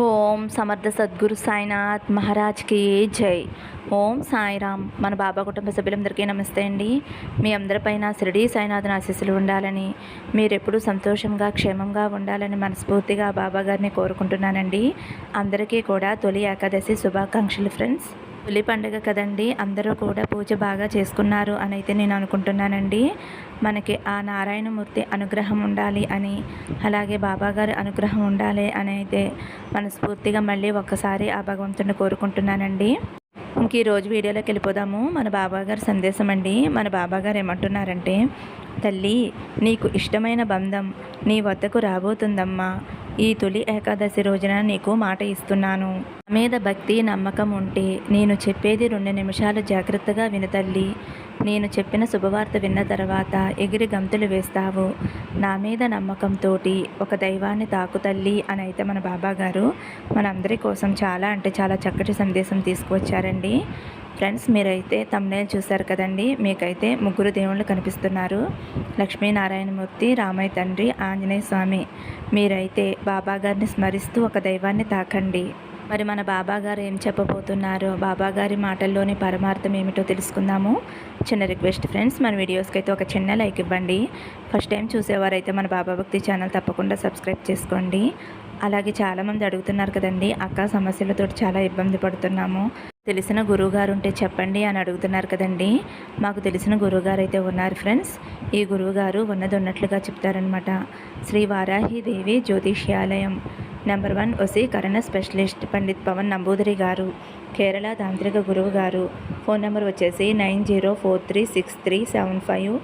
ఓం సమర్థ సద్గురు సాయినాథ్ మహారాజ్కి జై. ఓం సాయిరామ్. మన బాబా కుటుంబ సభ్యులందరికీ నమస్తే అండి. మీ అందరిపైన షిరిడీ సాయినాథన్ ఆశీస్సులు ఉండాలని మీరెప్పుడూ సంతోషంగా క్షేమంగా ఉండాలని మనస్ఫూర్తిగా బాబా గారిని కోరుకుంటున్నానండి. అందరికీ కూడా తొలి ఏకాదశి శుభాకాంక్షలు ఫ్రెండ్స్. తొలి పండుగ కదండి. అందరూ కూడా పూజ బాగా చేసుకున్నారు అని అయితే నేను అనుకుంటున్నానండి. మనకి ఆ నారాయణమూర్తి అనుగ్రహం ఉండాలి అని అలాగే బాబాగారి అనుగ్రహం ఉండాలి అని అయితే మనస్ఫూర్తిగా మళ్ళీ ఒక్కసారి ఆ భగవంతుని కోరుకుంటున్నానండి. ఇంక ఈరోజు వీడియోలోకి వెళ్ళిపోదాము. మన బాబాగారి సందేశం అండి. మన బాబాగారు ఏమంటున్నారంటే తల్లి నీకు ఇష్టమైన బంధం నీ వద్దకు రాబోతుందమ్మా. ఈ తొలి ఏకాదశి రోజున నీకు మాట ఇస్తున్నాను. మీద భక్తి నమ్మకం ఉంటే నేను చెప్పేది రెండు నిమిషాలు జాగ్రత్తగా వినతల్లి నేను చెప్పిన శుభవార్త విన్న తర్వాత ఎగిరి గంతులు వేస్తావు. నా మీద నమ్మకంతో ఒక దైవాన్ని తాకుతల్లి అని అయితే మన బాబాగారు మనందరి కోసం చాలా అంటే చాలా చక్కటి సందేశం తీసుకువచ్చారండి. ఫ్రెండ్స్ మీరైతే తమ్నేల్ చూశారు కదండి. మీకైతే ముగ్గురు దేవుళ్ళు కనిపిస్తున్నారు. లక్ష్మీనారాయణమూర్తి రామయ్య తండ్రి ఆంజనేయ స్వామి. మీరైతే బాబా గారిని స్మరిస్తూ ఒక దైవాన్ని తాకండి. మరి మన బాబా గారు ఏం చెప్పబోతున్నారో బాబా గారి మాటల్లోని పరమార్థం ఏమిటో తెలుసుకుందాము. చిన్న రిక్వెస్ట్ ఫ్రెండ్స్ మన వీడియోస్కి అయితే ఒక చిన్న లైక్ ఇవ్వండి. ఫస్ట్ టైం చూసేవారైతే మన బాబా భక్తి ఛానల్ తప్పకుండా సబ్స్క్రైబ్ చేసుకోండి. అలాగే చాలామంది అడుగుతున్నారు కదండి అక్క సమస్యలతో చాలా ఇబ్బంది పడుతున్నాము. తెలిసిన గురువుగారు ఉంటే చెప్పండి అని అడుగుతున్నారు కదండి. మాకు తెలిసిన గురువుగారు అయితే ఉన్నారు ఫ్రెండ్స్. ఈ గురువుగారు ఉన్నది ఉన్నట్లుగా చెప్తారనమాట శ్రీ వారాహి దేవి జ్యోతిష్యాలయం. నెంబర్ వన్ వసీకరణ స్పెషలిస్ట్ పండిత్ పవన్ నంబూదరి గారు కేరళ తాంత్రిక గురువు గారు ఫోన్ నెంబర్ వచ్చేసి nine zero four three six three seven five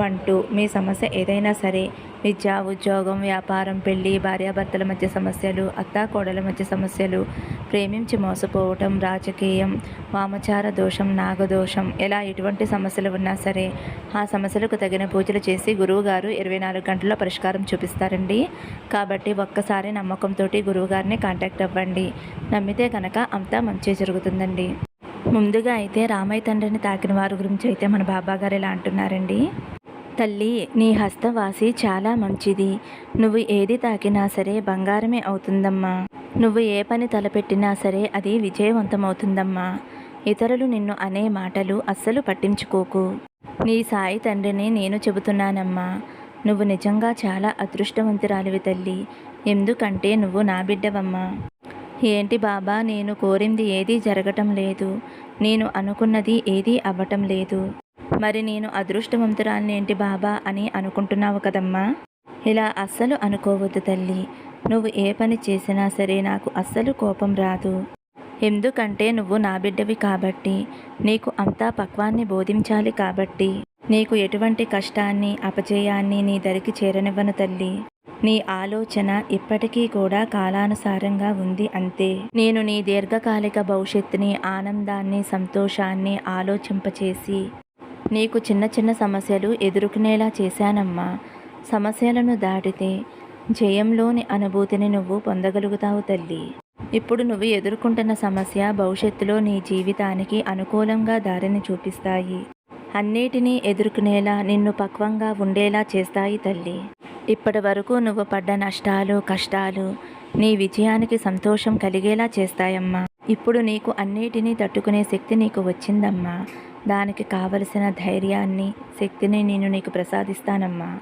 one two మీ సమస్య ఏదైనా సరే విద్య ఉద్యోగం వ్యాపారం పెళ్ళి భార్యాభర్తల మధ్య సమస్యలు అత్తాకోడల మధ్య సమస్యలు ప్రేమించి మోసపోవటం రాజకీయం వామచార దోషం నాగదోషం ఎలా ఎటువంటి సమస్యలు ఉన్నా సరే ఆ సమస్యలకు తగిన పూజలు చేసి గురువుగారు ఇరవై నాలుగు గంటల్లో పరిష్కారం చూపిస్తారండి. కాబట్టి ఒక్కసారి నమ్మకంతో గురువుగారిని కాంటాక్ట్ అవ్వండి. నమ్మితే కనుక అంతా మంచి జరుగుతుందండి. ముందుగా అయితే రామయ్య తండ్రిని తాకిన వారి గురించి అయితే మన బాబా గారు ఇలా అంటున్నారండి. తల్లి నీ హస్తవాసి చాలా మంచిది. నువ్వు ఏది తాకినా సరే బంగారమే అవుతుందమ్మా. నువ్వు ఏ పని తలపెట్టినా సరే అది విజయవంతమవుతుందమ్మా. ఇతరులు నిన్ను అనే మాటలు అస్సలు పట్టించుకోకు. నీ సాయి తండ్రిని నేను చెబుతున్నానమ్మా. నువ్వు నిజంగా చాలా అదృష్టవంతురాలివి తల్లి. ఎందుకంటే నువ్వు నా బిడ్డవమ్మా. ఏంటి బాబా నేను కోరింది ఏదీ జరగటం లేదు. నేను అనుకున్నది ఏదీ అవ్వటం లేదు. మరి నేను అదృష్టవంతురాన్ని ఏంటి బాబా అని అనుకుంటున్నావు కదమ్మా? ఇలా అస్సలు అనుకోవద్దు తల్లి. నువ్వు ఏ పని చేసినా సరే నాకు అస్సలు కోపం రాదు. ఎందుకంటే నువ్వు నా బిడ్డవి కాబట్టి నీకు అంతా పక్వాన్ని బోధించాలి కాబట్టి నీకు ఎటువంటి కష్టాన్ని అపజయాన్ని నీ దరికి చేరనివ్వను తల్లి. నీ ఆలోచన ఇప్పటికీ కూడా కాలానుసారంగా ఉంది అంతే. నేను నీ దీర్ఘకాలిక భవిష్యత్తుని ఆనందాన్ని సంతోషాన్ని ఆలోచింపచేసి నీకు చిన్న చిన్న సమస్యలు ఎదుర్కొనేలా చేశానమ్మా. సమస్యలను దాటితే జయంలోని అనుభూతిని నువ్వు పొందగలుగుతావు తల్లి. ఇప్పుడు నువ్వు ఎదుర్కొంటున్న సమస్య భవిష్యత్తులో నీ జీవితానికి అనుకూలంగా దారిని చూపిస్తాయి. అన్నిటినీ ఎదుర్కొనేలా నిన్ను పక్వంగా ఉండేలా చేస్తాయి తల్లి. ఇప్పటి వరకు నువ్వు పడ్డ నష్టాలు కష్టాలు నీ విజయానికి సంతోషం కలిగేలా చేస్తాయమ్మా. ఇప్పుడు నీకు అన్నిటినీ తట్టుకునే శక్తి నీకు వచ్చిందమ్మా. దానికి కావలసిన ధైర్యాన్ని శక్తిని నేను నీకు ప్రసాదిస్తానమ్మా.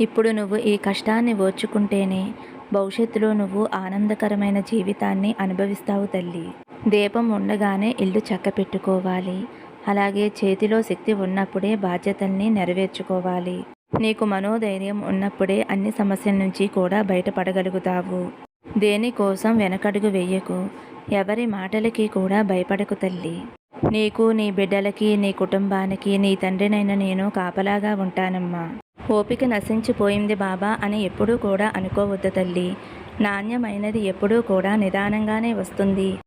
ఇప్పుడు నువ్వు ఈ కష్టాన్ని ఓర్చుకుంటేనే భవిష్యత్తులో నువ్వు ఆనందకరమైన జీవితాన్ని అనుభవిస్తావు తల్లి. దీపం ఉండగానే ఇల్లు చక్క పెట్టుకోవాలి అలాగే చేతిలో శక్తి ఉన్నప్పుడే బాధ్యతల్ని నెరవేర్చుకోవాలి. నీకు మనోధైర్యం ఉన్నప్పుడే అన్ని సమస్యల నుంచి కూడా బయటపడగలుగుతావు. దేనికోసం వెనకడుగు వెయ్యకు ఎవరి మాటలకి కూడా భయపడకు తల్లి. నీకు నీ బిడ్డలకి నీ కుటుంబానికి నీ తండ్రినైన నేను కాపలాగా ఉంటానమ్మా. ఓపిక నశించిపోయింది బాబా అని ఎప్పుడూ కూడా అనుకోవద్దు తల్లి. నాణ్యమైనది ఎప్పుడూ కూడా నిదానంగానే వస్తుంది.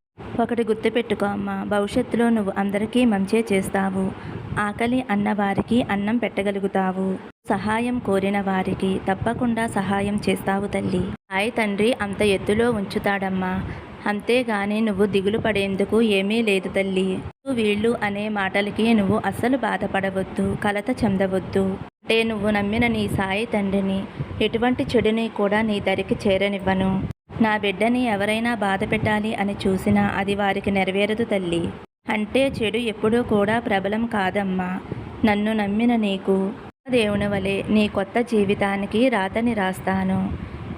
ఒకటి గుర్తుపెట్టుకో అమ్మా భవిష్యత్తులో నువ్వు అందరికీ మంచే చేస్తావు. ఆకలి అన్న వారికి అన్నం పెట్టగలుగుతావు. సహాయం కోరిన వారికి తప్పకుండా సహాయం చేస్తావు తల్లి. హాయ్ తండ్రి అంత ఎత్తులో ఉంచుతాడమ్మా. అంతేగాని నువ్వు దిగులు పడేందుకు ఏమీ లేదు తల్లి. వీళ్ళు అనే మాటలకి నువ్వు అస్సలు బాధపడవద్దు కలత చెందవద్దు. అంటే నువ్వు నమ్మిన నీ సాయి తండ్రిని ఎటువంటి చెడుని కూడా నీ దరికి చేరనివ్వను. నా బిడ్డని ఎవరైనా బాధ పెట్టాలి అని చూసినా అది వారికి నెరవేరదు తల్లి. అంటే చెడు ఎప్పుడూ కూడా ప్రబలం కాదమ్మా. నన్ను నమ్మిన నీకు దేవుని వలె నీ కొత్త జీవితానికి రాతని రాస్తాను.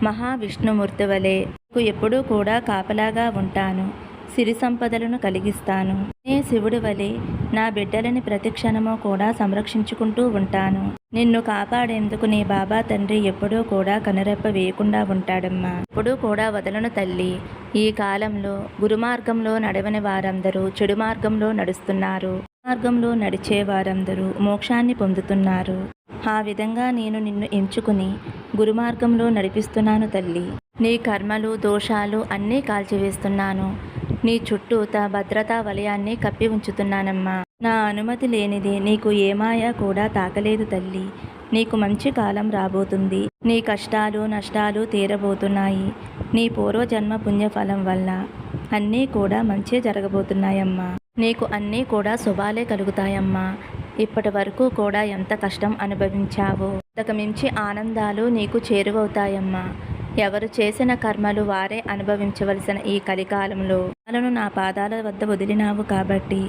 మహావిష్ణుమూర్తి వలె ఎప్పుడూ కూడా కాపలాగా ఉంటాను. సిరి సంపదలను కలిగిస్తాను. నే శివుడి వలె నా బిడ్డలని ప్రతి క్షణము కూడా సంరక్షించుకుంటూ ఉంటాను. నిన్ను కాపాడేందుకు నీ బాబా తండ్రి ఎప్పుడూ కూడా కనురెప్ప వేయకుండా ఉంటాడమ్మా. ఎప్పుడూ కూడా వదలను తల్లి. ఈ కాలంలో గురుమార్గంలో నడవని వారందరూ చెడు మార్గంలో నడుస్తున్నారు. మార్గంలో నడిచే వారందరూ మోక్షాన్ని పొందుతున్నారు. ఆ విధంగా నేను నిన్ను ఎంచుకుని గురుమార్గంలో నడిపిస్తున్నాను తల్లి. నీ కర్మలు దోషాలు అన్నీ కాల్చివేస్తున్నాను. నీ చుట్టూ తా భద్రతా వలయాన్ని కప్పి ఉంచుతున్నానమ్మా. నా అనుమతి లేనిది నీకు ఏమాయా కూడా తాకలేదు తల్లి. నీకు మంచి కాలం రాబోతుంది. నీ కష్టాలు నష్టాలు తీరబోతున్నాయి. నీ పూర్వజన్మ పుణ్యఫలం వల్ల అన్నీ కూడా మంచి జరగబోతున్నాయమ్మా. నీకు అన్నీ కూడా శుభాలే కలుగుతాయమ్మా. ఇప్పటి వరకు కూడా ఎంత కష్టం అనుభవించావో అంతకు మించి ఆనందాలు నీకు చేరువవుతాయమ్మా. ఎవరు చేసిన కర్మలు వారే అనుభవించవలసిన ఈ కలికాలంలో. వాళ్ళను నా పాదాల వద్ద వదిలినావు కాబట్టి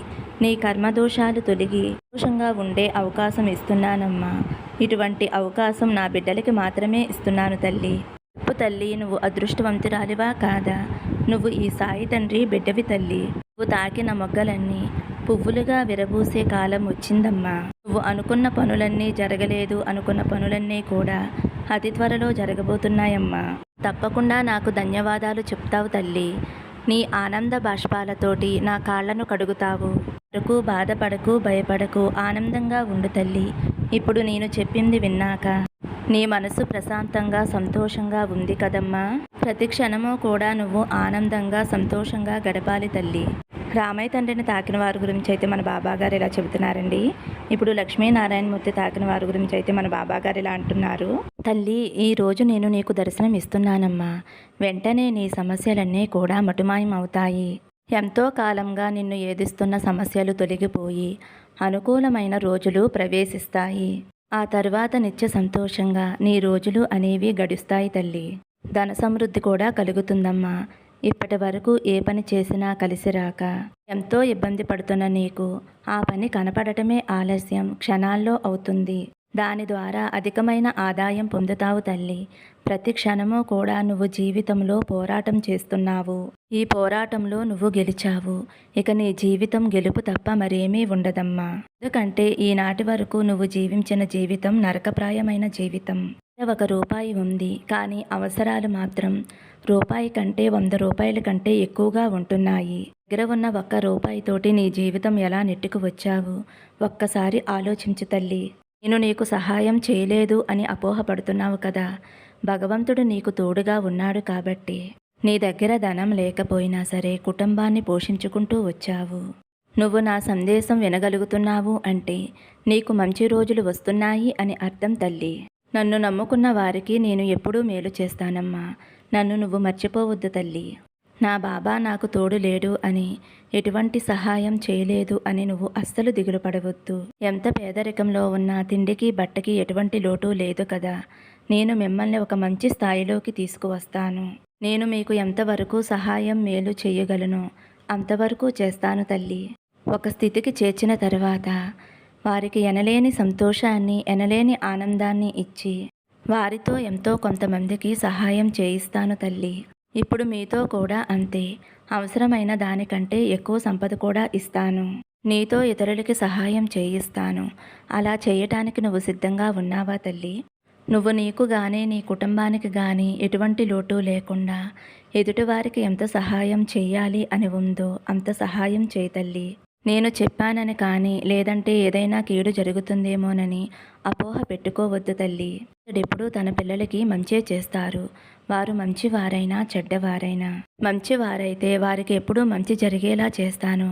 నీ కర్మదోషాలు తొలగి సంతోషంగా ఉండే అవకాశం ఇస్తున్నానమ్మా. ఇటువంటి అవకాశం నా బిడ్డలకి మాత్రమే ఇస్తున్నాను తల్లి. తప్పు తల్లి నువ్వు అదృష్టవంతురాలివా కాదా? నువ్వు ఈ సాయి తండ్రి బిడ్డవి తల్లి. నువ్వు తాకిన మొగ్గలన్నీ పువ్వులుగా విరబూసే కాలం వచ్చిందమ్మా. నువ్వు అనుకున్న పనులన్నీ జరగలేదు అనుకున్న పనులన్నీ కూడా అతి త్వరలో జరగబోతున్నాయమ్మా. తప్పకుండా నాకు ధన్యవాదాలు చెప్తావు తల్లి. నీ ఆనంద బాష్పాలతోటి నా కాళ్ళను కడుగుతావు. వరకు బాధపడకు భయపడకు ఆనందంగా ఉండు తల్లి. ఇప్పుడు నేను చెప్పింది విన్నాక నీ మనసు ప్రశాంతంగా సంతోషంగా ఉంది కదమ్మా. ప్రతి క్షణము కూడా నువ్వు ఆనందంగా సంతోషంగా గడపాలి తల్లి. రామయ్య తండ్రిని తాకిన వారి గురించి అయితే మన బాబా గారు ఇలా చెబుతున్నారండి. ఇప్పుడు లక్ష్మీనారాయణమూర్తి తాకిన వారి గురించి అయితే మన బాబా గారు ఇలా అంటున్నారు. తల్లి ఈరోజు నేను నీకు దర్శనం ఇస్తున్నానమ్మా. వెంటనే నీ సమస్యలన్నీ కూడా మటుమాయం అవుతాయి ఎంతో కాలంగా నిన్ను ఏదిస్తున్న సమస్యలు తొలగిపోయి అనుకూలమైన రోజులు ప్రవేశిస్తాయి. ఆ తరువాత నిత్య సంతోషంగా నీ రోజులు అనేవి గడుస్తాయి తల్లి. ధన సమృద్ధి కూడా కలుగుతుందమ్మా. ఇప్పటి వరకు ఏ పని చేసినా కలిసి రాక ఎంతో ఇబ్బంది పడుతున్న నీకు ఆ పని కనపడటమే ఆలస్యం క్షణాల్లో అవుతుంది. దాని ద్వారా అధికమైన ఆదాయం పొందుతావు తల్లి. ప్రతి క్షణము కూడా నువ్వు జీవితంలో పోరాటం చేస్తున్నావు. ఈ పోరాటంలో నువ్వు గెలిచావు. ఇక నీ జీవితం గెలుపు తప్ప మరేమీ ఉండదమ్మా. ఎందుకంటే ఈనాటి వరకు నువ్వు జీవించిన జీవితం నరకప్రాయమైన జీవితం. ఒక రూపాయి ఉంది. కానీ అవసరాలు మాత్రం రూపాయి కంటే వంద రూపాయల కంటే ఎక్కువగా ఉంటున్నాయి. దగ్గర ఉన్న ఒక్క రూపాయితోటి నీ జీవితం ఎలా నెట్టుకు వచ్చావు? ఒక్కసారి ఆలోచించు తల్లి. నేను నీకు సహాయం చేయలేదు అని అపోహపడుతున్నావు కదా. భగవంతుడు నీకు తోడుగా ఉన్నాడు కాబట్టి. నీ దగ్గర ధనం లేకపోయినా సరే కుటుంబాన్ని పోషించుకుంటూ వచ్చావు. నువ్వు నా సందేశం వినగలుగుతున్నావు అంటే నీకు మంచి రోజులు వస్తున్నాయి అని అర్థం తల్లి. నన్ను నమ్ముకున్న వారికి నేను ఎప్పుడూ మేలు చేస్తానమ్మా. నన్ను నువ్వు మర్చిపోవద్దు తల్లి. నా బాబా నాకు తోడు లేడు అని ఎటువంటి సహాయం చేయలేదు అని నువ్వు అస్సలు దిగులు పడవద్దు. ఎంత పేదరికంలో ఉన్నా తిండికి బట్టకి ఎటువంటి లోటు లేదు కదా. నేను మిమ్మల్ని ఒక మంచి స్థాయిలోకి తీసుకువస్తాను. నేను మీకు ఎంతవరకు సహాయం మేలు చేయగలను? అంతవరకు చేస్తాను తల్లి. ఒక స్థితికి చేర్చిన తర్వాత వారికి ఎనలేని సంతోషాన్ని ఎనలేని ఆనందాన్ని ఇచ్చి వారితో ఎంతో కొంతమందికి సహాయం చేయిస్తాను తల్లి. ఇప్పుడు మీతో కూడా అంతే. అవసరమైన దానికంటే ఎక్కువ సంపద కూడా ఇస్తాను. నీతో ఇతరులకి సహాయం చేయిస్తాను. అలా చేయటానికి నువ్వు సిద్ధంగా ఉన్నావా తల్లి? నువ్వు నీకు గానీ నీ కుటుంబానికి కానీ ఎటువంటి లోటు లేకుండా ఎదుటివారికి ఎంత సహాయం చేయాలి అని ఉందో అంత సహాయం చేయతల్లి నేను చెప్పానని కానీ లేదంటే ఏదైనా కీడు జరుగుతుందేమోనని అపోహ పెట్టుకోవద్దు తల్లి. ఎప్పుడూ తన పిల్లలకి మంచే చేస్తారు. వారు మంచివారైనా చెడ్డవారైనా. మంచివారైతే వారికి ఎప్పుడూ మంచి జరిగేలా చేస్తాను.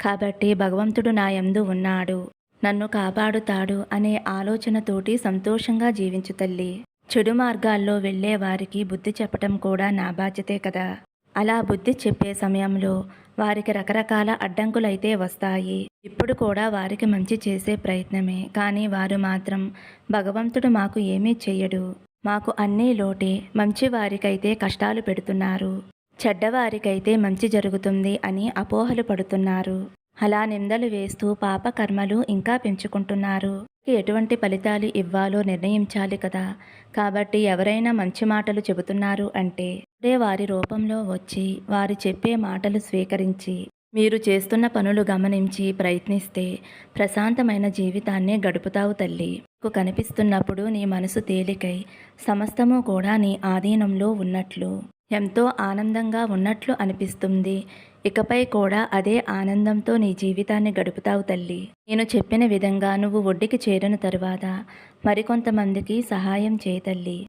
కాబట్టి భగవంతుడు నా యందు ఉన్నాడు. నన్ను కాపాడుతాడు అనే ఆలోచనతోటి సంతోషంగా జీవించు తల్లి. చెడు మార్గాల్లో వెళ్ళే వారికి బుద్ధి చెప్పటం కూడా నా బాధ్యతే కదా. అలా బుద్ధి చెప్పే సమయంలో వారికి రకరకాల అడ్డంకులైతే వస్తాయి. ఇప్పుడు కూడా వారికి మంచి చేసే ప్రయత్నమే. కానీ వారు మాత్రం భగవంతుడు మాకు ఏమీ చెయ్యడు. మాకు అన్నీ లోటే. మంచి వారికైతే కష్టాలు పెడుతున్నారు. చెడ్డవారికైతే మంచి జరుగుతుంది అని అపోహలు పడుతున్నారు. అలా నిందలు వేస్తూ పాపకర్మలు ఇంకా పెంచుకుంటున్నారు. ఎటువంటి ఫలితాలు ఇవ్వాలో నిర్ణయించాలి కదా. కాబట్టి ఎవరైనా మంచి మాటలు చెబుతున్నారు అంటే అదే వారి రూపంలో వచ్చి వారు చెప్పే మాటలు స్వీకరించి మీరు చేస్తున్న పనులు గమనించి ప్రయత్నిస్తే ప్రశాంతమైన జీవితాన్ని గడుపుతావు తల్లి. నీకు కనిపిస్తున్నప్పుడు నీ మనసు తేలికై సమస్తము కూడా నీ ఆధీనంలో ఉన్నట్లు ఎంతో ఆనందంగా ఉన్నట్లు అనిపిస్తుంది. ఇకపై కూడా అదే ఆనందంతో నీ జీవితాన్ని గడుపుతావు తల్లి. నేను చెప్పిన విధంగా నువ్వు ఒడ్డుకి చేరిన తరువాత మరికొంతమందికి సహాయం చేయతల్లి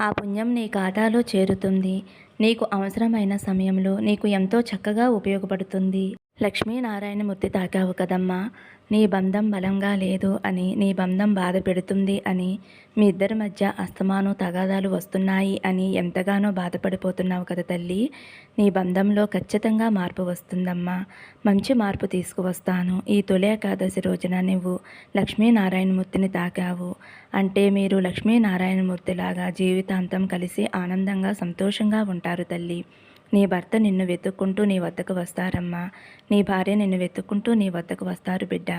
ఆ పుణ్యం నీ ఖాతాలో చేరుతుంది. నీకు అవసరమైన సమయంలో నీకు ఎంతో చక్కగా ఉపయోగపడుతుంది. లక్ష్మీనారాయణమూర్తి తాకావు కదమ్మా. నీ బంధం బలంగా లేదు అని నీ బంధం బాధ పెడుతుంది అని మీ ఇద్దరి మధ్య అస్తమాను తగాదాలు వస్తున్నాయి అని ఎంతగానో బాధపడిపోతున్నావు కదా తల్లి. నీ బంధంలో ఖచ్చితంగా మార్పు వస్తుందమ్మా. మంచి మార్పు తీసుకువస్తాను. ఈ తొలి ఏకాదశి రోజున నువ్వు లక్ష్మీనారాయణమూర్తిని తాకావు. అంటే మీరు లక్ష్మీనారాయణమూర్తిలాగా జీవితాంతం కలిసి ఆనందంగా సంతోషంగా ఉంటారు తల్లి. నీ భర్త నిన్ను వెతుక్కుంటూ నీ వద్దకు వస్తారమ్మా. నీ భార్య నిన్ను వెతుక్కుంటూ నీ వద్దకు వస్తారు బిడ్డ.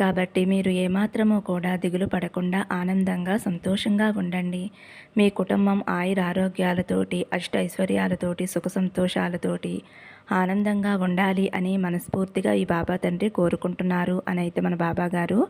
కాబట్టి మీరు ఏమాత్రమూ కూడా దిగులు పడకుండా ఆనందంగా సంతోషంగా ఉండండి. మీ కుటుంబం ఆయుర ఆరోగ్యాలతోటి అష్ట ఐశ్వర్యాలతోటి సుఖ సంతోషాలతోటి ఆనందంగా ఉండాలి అని మనస్ఫూర్తిగా ఈ బాబా తండ్రి కోరుకుంటున్నారు అని అయితే మన బాబా గారు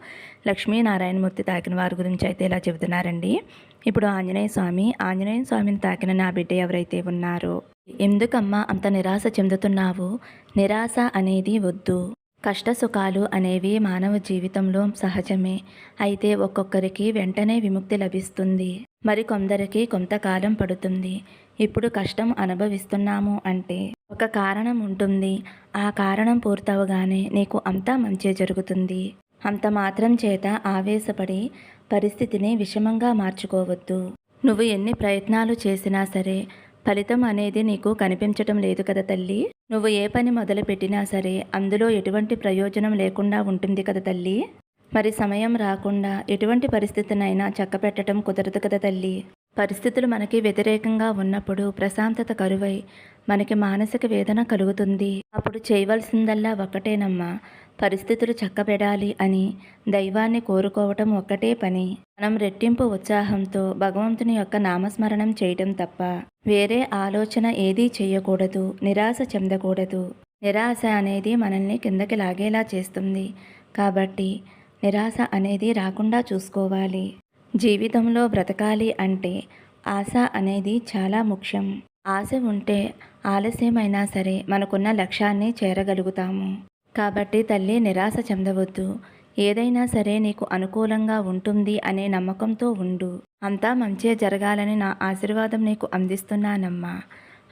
లక్ష్మీనారాయణమూర్తి తాకిన వారి గురించి అయితే ఇలా చెబుతున్నారండి. ఇప్పుడు ఆంజనేయ స్వామి ఆంజనేయ స్వామిని తాకిన నా బిడ్డ ఎవరైతే ఉన్నారో ఎందుకమ్మా అంత నిరాశ చెందుతున్నావు? నిరాశ అనేది వద్దు. కష్ట సుఖాలు అనేవి మానవ జీవితంలో సహజమే. అయితే ఒక్కొక్కరికి వెంటనే విముక్తి లభిస్తుంది. మరి కొందరికి కొంతకాలం పడుతుంది. ఇప్పుడు కష్టం అనుభవిస్తున్నాము అంటే ఒక కారణం ఉంటుంది. ఆ కారణం పూర్తవగానే నీకు అంతా మంచి జరుగుతుంది. అంత మాత్రం చేత ఆవేశపడి పరిస్థితిని విషమంగా మార్చుకోవద్దు. నువ్వు ఎన్ని ప్రయత్నాలు చేసినా సరే ఫలితం అనేది నీకు కనిపించటం లేదు కదా తల్లి? నువ్వు ఏ పని మొదలుపెట్టినా సరే అందులో ఎటువంటి ప్రయోజనం లేకుండా ఉంటుంది కదా తల్లి? మరి సమయం రాకుండా ఎటువంటి పరిస్థితినైనా చక్కపెట్టడం కుదరదు కదా తల్లి? పరిస్థితులు మనకి వ్యతిరేకంగా ఉన్నప్పుడు ప్రశాంతత కరువై మనకి మానసిక వేదన కలుగుతుంది. అప్పుడు చేయవలసిందల్లా ఒక్కటేనమ్మా. పరిస్థితులు చక్కబెడాలి అని దైవాన్ని కోరుకోవటం ఒక్కటే పని. మనం రెట్టింపు ఉత్సాహంతో భగవంతుని యొక్క నామస్మరణం చేయటం తప్ప వేరే ఆలోచన ఏదీ చేయకూడదు నిరాశ చెందకూడదు. నిరాశ అనేది మనల్ని కిందకి లాగేలా చేస్తుంది. కాబట్టి నిరాశ అనేది రాకుండా చూసుకోవాలి. జీవితంలో బ్రతకాలి అంటే ఆశ అనేది చాలా ముఖ్యం. ఆశ ఉంటే ఆలస్యమైనా సరే మనకున్న లక్ష్యాన్ని చేరగలుగుతాము. కాబట్టి తల్లి నిరాశ చెందవద్దు. ఏదైనా సరే నీకు అనుకూలంగా ఉంటుంది అనే నమ్మకంతో ఉండు. అంతా మంచే జరగాలని నా ఆశీర్వాదం నీకు అందిస్తున్నానమ్మా.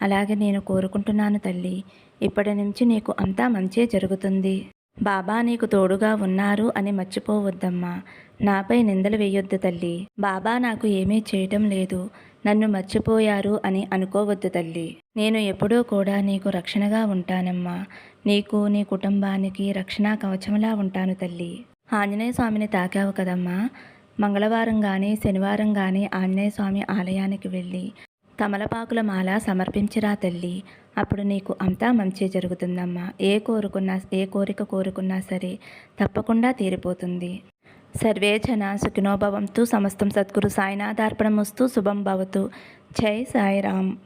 అలాగే నేను కోరుకుంటున్నాను తల్లి. ఇప్పటి నుంచి నీకు అంతా మంచే జరుగుతుంది. బాబా నీకు తోడుగా ఉన్నారు అని మర్చిపోవద్దమ్మా. నాపై నిందలు వేయొద్దు తల్లి. బాబా నాకు ఏమీ చేయటం లేదు. నన్ను మర్చిపోయారు అని అనుకోవద్దు తల్లి. నేను ఎప్పుడూ కూడా నీకు రక్షణగా ఉంటానమ్మా. నీకు నీ కుటుంబానికి రక్షణ కవచంలా ఉంటాను తల్లి. ఆంజనేయ స్వామిని తాకావు కదమ్మా. మంగళవారం కానీ శనివారం కానీ ఆంజనేయ స్వామి ఆలయానికి వెళ్ళి తమలపాకుల మాల సమర్పించిరా తల్లి. అప్పుడు నీకు అంతా మంచి జరుగుతుందమ్మా. ఏ కోరుకున్నా ఏ కోరిక కోరుకున్నా సరే తప్పకుండా తీరిపోతుంది. సర్వే జన సుఖినోభవంతు సమస్తం సద్గురు సాయినాథార్పణమస్తు శుభం భవతు. జై సాయిరామ్.